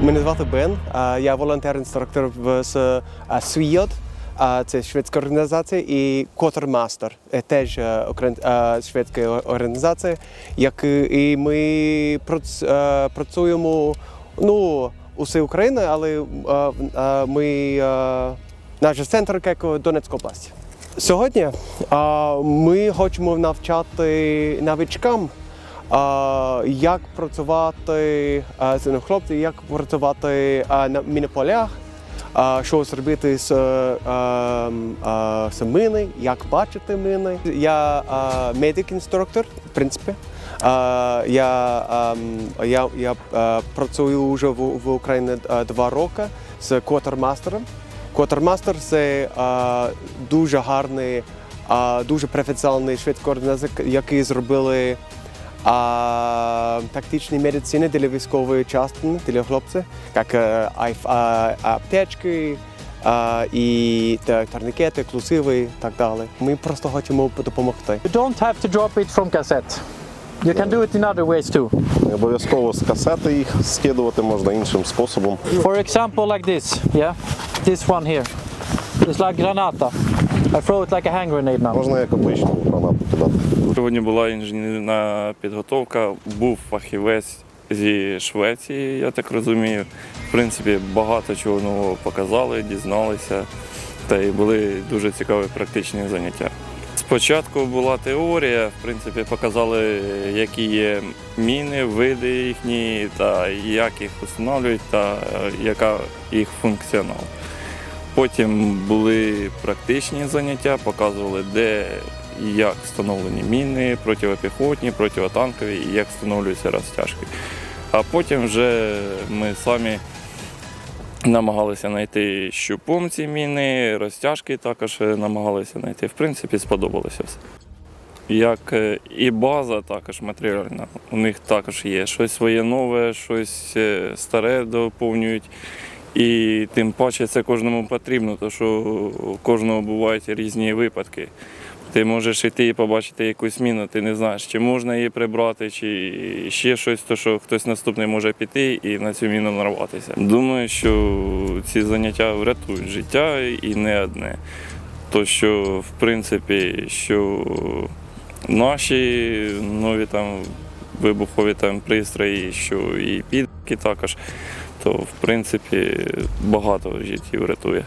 Мене звати Бен. Я волонтер-інструктор в з СВІОД. Це шведська організація і е, теж е, е, шведська організація. Як і ми е, працюємо ну, усе Україна, але е, е, ми е, наш центр як Донецька область. Сьогодні ми хочемо навчати новичкам, як працювати з хлопці, як працювати на мінополях, що зробити з, а, а, з мини, як бачити мини. Я медик-інструктор, в принципі. Я, я, я працюю вже в, Україні два роки з квотермастером. Квотермастер це дуже гарний, дуже професіональний шведський організація, який зробили а, тактичні медицини для військової частини, для хлопців, як е, а, аптечки а, і та- турнікети, ексклюзиви і так далі. Ми просто хочемо допомогти. You don't have to drop it from cassette. You can do it in other ways too. Не обов'язково з касети їх скидувати можна іншим способом. For example, like this, yeah? This one here. It's like granata. I throw it like a hand grenade now. Можна як обичну гранату кидати. Сьогодні була інженерна підготовка, був фахівець зі Швеції, я так розумію. В принципі, багато чого нового показали, дізналися, та й були дуже цікаві практичні заняття. Спочатку була теорія, в принципі, показали, які є міни, види їхні, та як їх встановлюють, та яка їх функціонал. Потім були практичні заняття, показували, де і як встановлені міни, противопіхотні, противотанкові і як встановлюються розтяжки. А потім вже ми самі намагалися знайти щупом ці міни, розтяжки також намагалися знайти. В принципі, сподобалося все. Як е, і база також матеріальна. У них також є щось своє нове, щось е, старе доповнюють. І тим паче це кожному потрібно, тому що у кожного бувають різні випадки. Ти можеш йти і побачити якусь міну, ти не знаєш, чи можна її прибрати, чи ще щось, то що хтось наступний може піти і на цю міну нарватися. Думаю, що ці заняття врятують життя і не одне. То що, в принципі, що наші нові там вибухові там пристрої, що і підки також, то в принципі багато життів рятує.